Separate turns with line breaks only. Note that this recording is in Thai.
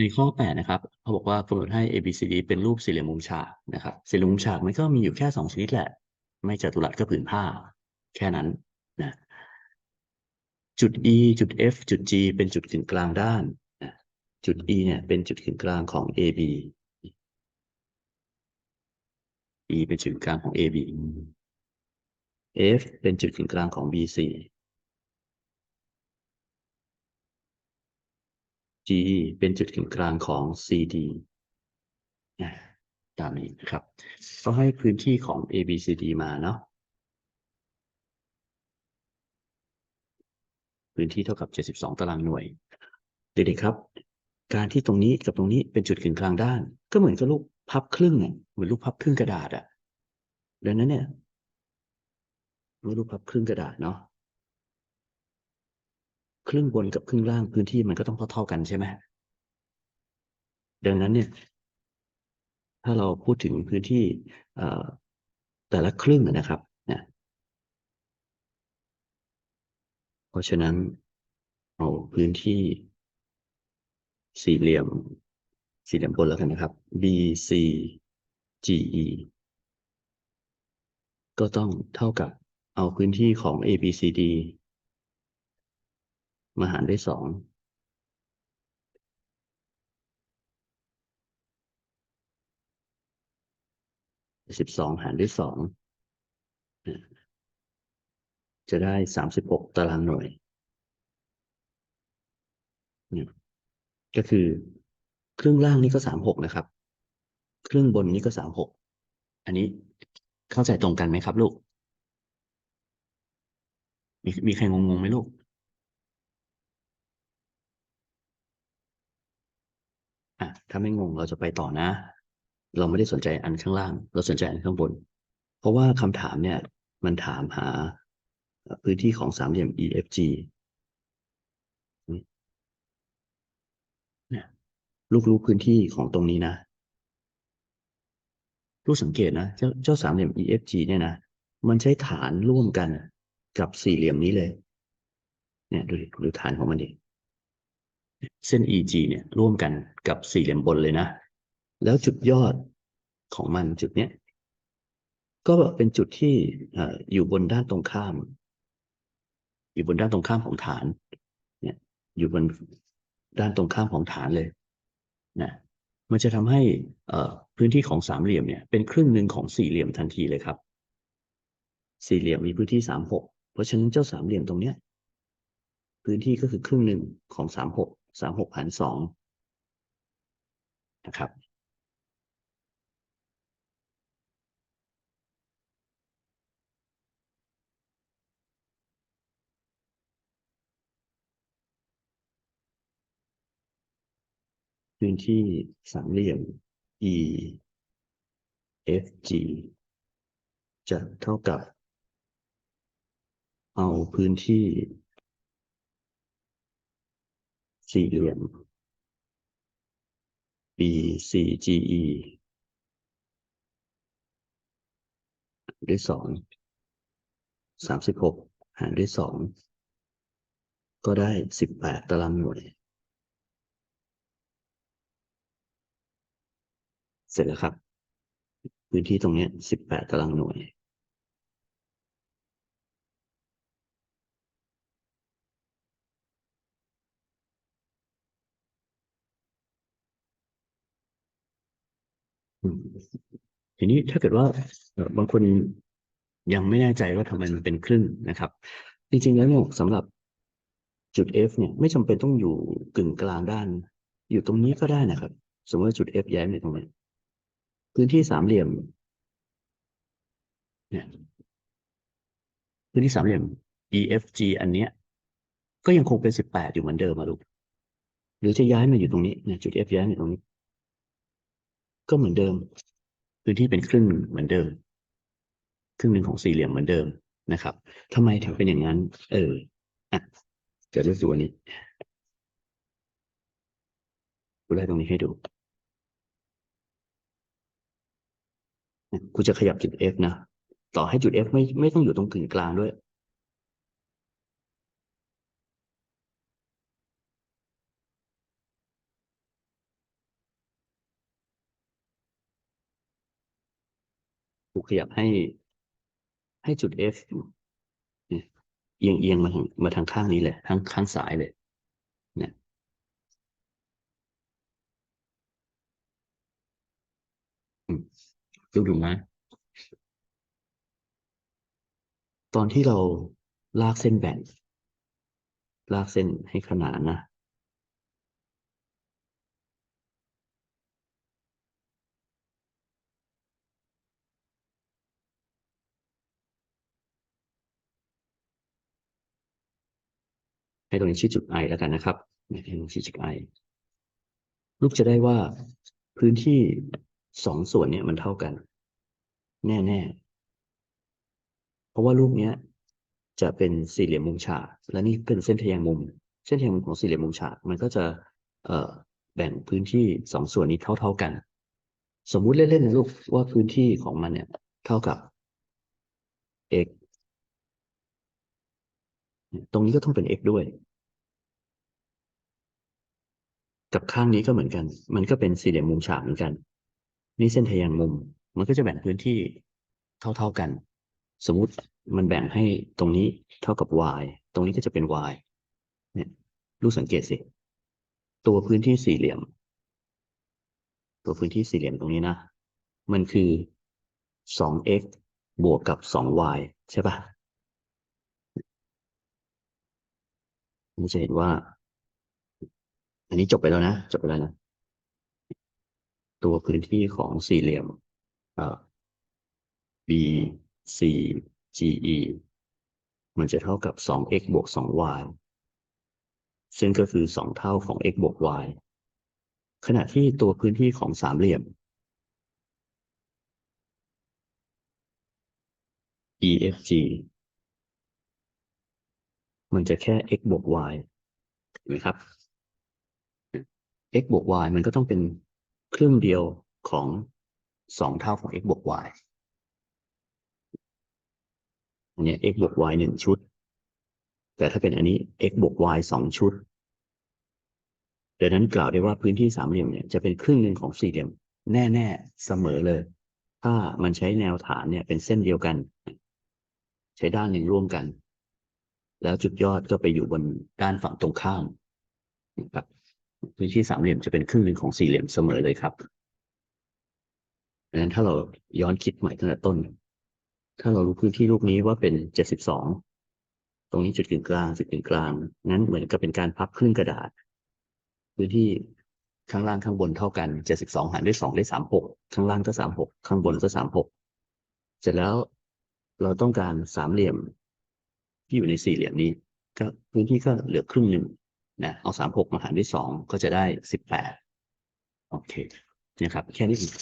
ในข้อแปดนะครับเขาบอกว่ากำหนดให้ A B C D เป็นรูปสี่เหลี่ยมมุมฉากนะครับสี่เหลี่ยมมุมฉากมันก็มีอยู่แค่สองชนิดแหละ ไม่จัตุรัสก็ผืนผ้า แค่นั้นนะจุด E จุด F จุด G เป็นจุดกึ่งกลางด้านนะจุด E เนี่ยเป็นจุดกึ่งกลางของ AB E เป็นจุดกลางของ AB F เป็นจุดกึ่งกลางของ BC G เป็นจุดกึ่งกลางของ CD ตามนี้นะครับ ก็ให้พื้นที่ของ ABCD มาเนาะพื้นที่เท่ากับ 72 ตารางหน่วย เด็กๆครับ การที่ตรงนี้กับตรงนี้เป็นจุดกึ่งกลางด้าน ก็เหมือนกับลูกพับครึ่งอะเหมือนลูกพับครึ่งกระดาษอะดังนั้นเนี่ยลูกพับครึ่งกระดาษเนาะ ครึ่งบนกับครึ่งล่างพื้นที่มันก็ต้องเท่าๆกันใช่ไหมดังนั้นเนี่ย ถ้าเราพูดถึงพื้นที่แต่ละครึ่งนะครับเนี่ยเพราะฉะนั้นเอาพื้นที่สี่เหลี่ยม สี่เหลี่ยมบนแล้วกันนะครับ BC GE ก็ต้องเท่ากับเอาพื้นที่ของ ABCD มาหารด้วยสองสิบสองหารด้วยสองจะได้สามสิบหกตารางหน่วยนี่ก็คือครึ่งล่างนี่ก็สามหกนะครับ ครึ่งบนนี่ก็สามหก อันนี้เข้าใจตรงกันไหมครับลูก มีมีใครงงๆไหมลูก อะถ้าไม่งงเราจะไปต่อนะ เราไม่ได้สนใจอันข้างล่าง เราสนใจอันข้างบน เพราะว่าคำถามเนี่ย มันถามหาพื้นที่ของสามเหลี่ยม EFG เนี่ยลูกรู้พื้นที่ของตรงนี้นะ ลูกสังเกตนะ เจ้าเจ้าสามเหลี่ยม EFG เนี่ยนะ มันใช้ฐานร่วมกันกับสี่เหลี่ยมนี้เลย เนี่ยดูดิดูฐานของมันดิ เส้น EG เนี่ยร่วมกันกับสี่เหลี่ยมบนเลยนะ แล้วจุดยอดของมันจุดเนี้ย ก็เป็นจุดที่อยู่บนด้านตรงข้าม อยู่บนด้านตรงข้ามของฐาน เนี่ย อยู่บนด้านตรงข้ามของฐานเลยนะมันจะทำให้พื้นที่ของสามเหลี่ยมเนี่ยเป็นครึ่งหนึ่งของสี่เหลี่ยมทันทีเลยครับ สี่เหลี่ยมมีพื้นที่สามหกเพราะฉะนั้นเจ้าสามเหลี่ยมตรงเนี้ยพื้นที่ก็คือครึ่งหนึ่งของสามหก สามหกหารสองนะครับพื้นที่สามเหลี่ยม E F G จะเท่ากับ เอาพื้นที่ สี่เหลี่ยม B C G E ด้วยสองสามสิบหกหารด้วยสองก็ได้สิบแปดตารางหน่วย เสร็จแล้วครับ พื้นที่ตรงนี้สิบแปดตารางหน่วย ทีนี้ถ้าเกิดว่าบางคนยังไม่แน่ใจว่าทำไมมันเป็นครึ่งนะครับ จริงๆแล้วเนี่ยสำหรับจุด F เนี่ยไม่จำเป็นต้องอยู่กึ่งกลางด้าน อยู่ตรงนี้ก็ได้นะครับ สมมติว่าจุด F ย้ายไปตรงนี้พื้นที่สามเหลี่ยมเนี่ยพื้นที่สามเหลี่ยม EFG อันเนี้ย ก็ยังคงเป็นสิบแปดอยู่เหมือนเดิมมาลูกหรือจะย้ายมาอยู่ตรงนี้เนี่ยจุด F ย้ายมาตรงนี้ ก็เหมือนเดิม พื้นที่เป็นครึ่งเหมือนเดิม ครึ่งหนึ่งของสี่เหลี่ยมเหมือนเดิมนะครับทำไมถึงเป็นอย่างนั้น เอออะจะดูตัวนี้ดูได้ตรงนี้ให้ดูกูจะขยับจุด F นะ ต่อให้จุด F ไม่ไม่ต้องอยู่ตรงกึ่งกลางด้วยูกขยับให้ ให้จุด F เนี่ยเอียงเอียงมาทางมาทางข้างนี้เลยทางข้างซ้ายเลยเนี่ยดูดูนะตอนที่เราลากเส้นแบ่ง ลากเส้นให้ขนานนะ ให้ตรงนี้ชื่อจุด i แล้วกันนะครับให้ตรงนี้ชื่อจุด i ลูกจะได้ว่าพื้นที่สองส่วนเนี่ยมันเท่ากัน แน่ๆ เพราะว่ารูปเนี้ยจะเป็นสี่เหลี่ยมมุมฉากและนี่เป็นเส้นทแยงมุม เส้นทแยงมุมของสี่เหลี่ยมมุมฉากมันก็จะเอ่อแบ่งพื้นที่สองส่วนนี้เท่าๆกัน สมมุติเล่นๆนะลูกว่าพื้นที่ของมันเนี่ย เท่ากับ x ตรงนี้ก็ต้องเป็น x ด้วย กับข้างนี้ก็เหมือนกัน มันก็เป็นสี่เหลี่ยมมุมฉากเหมือนกัน นี่เส้นทะแยงมุม มันก็จะแบ่งพื้นที่เท่า ๆกัน สมมุติมันแบ่งให้ตรงนี้เท่ากับ y ตรงนี้ก็จะเป็น y เนี่ยลูกสังเกตสิ ตัวพื้นที่สี่เหลี่ยม ตัวพื้นที่สี่เหลี่ยมตรงนี้นะ มันคือ 2x บวกกับ 2y ใช่ป่ะ นี่จะเห็นว่า อันนี้จบไปแล้วนะ จบไปแล้วนะ ตัวพื้นที่ของสี่เหลี่ยมเอ่อ B C G E มันจะเท่ากับ 2x บวก 2y ซึ่งก็คือ 2 เท่าของ x บวก y ขณะที่ตัวพื้นที่ของสามเหลี่ยม EFG มันจะแค่ x บวก y เห็นไหมครับ x บวก y มันก็ต้องเป็นครึ่งเดียวของสองเท่าของ x บวก y อันนี้ x บวก y หนึ่งชุด แต่ถ้าเป็นอันนี้ x บวก y สองชุดดังนั้นกล่าวได้ว่าพื้นที่สามเหลี่ยมเนี่ยจะเป็นครึ่งหนึ่งของสี่เหลี่ยมแน่ ๆ เสมอเลย ถ้ามันใช้แนวฐานเนี่ยเป็นเส้นเดียวกัน ใช้ด้านหนึ่งร่วมกัน แล้วจุดยอดก็ไปอยู่บนด้านฝั่งตรงข้ามนะครับพื้นที่สามเหลี่ยมจะเป็นครึ่งหนึ่งของสี่เหลี่ยมเสมอเลยครับดังนั้นถ้าเราย้อนคิดใหม่ตั้งแต่ต้น ถ้าเรารู้พื้นที่ลูกนี้ว่าเป็นเจ็ดสิบสองตรงนี้จุดกึ่งกลางจุดกึ่งกลาง นั้นเหมือนกับเป็นการพับครึ่งกระดาษ พื้นที่ข้างล่างข้างบนเท่ากันเจ็ดสิบสองหารด้วยสองได้สามหกข้างล่างก็สามหกข้างบนก็สามหกเสร็จแล้วเราต้องการสามเหลี่ยม ที่อยู่ในสี่เหลี่ยมนี้ ก็พื้นที่ก็เหลือครึ่งหนึ่งนะเอาสามหกมาหารด้วยสองก็จะได้สิบแปดโอเคนะครับแค่นี้เอง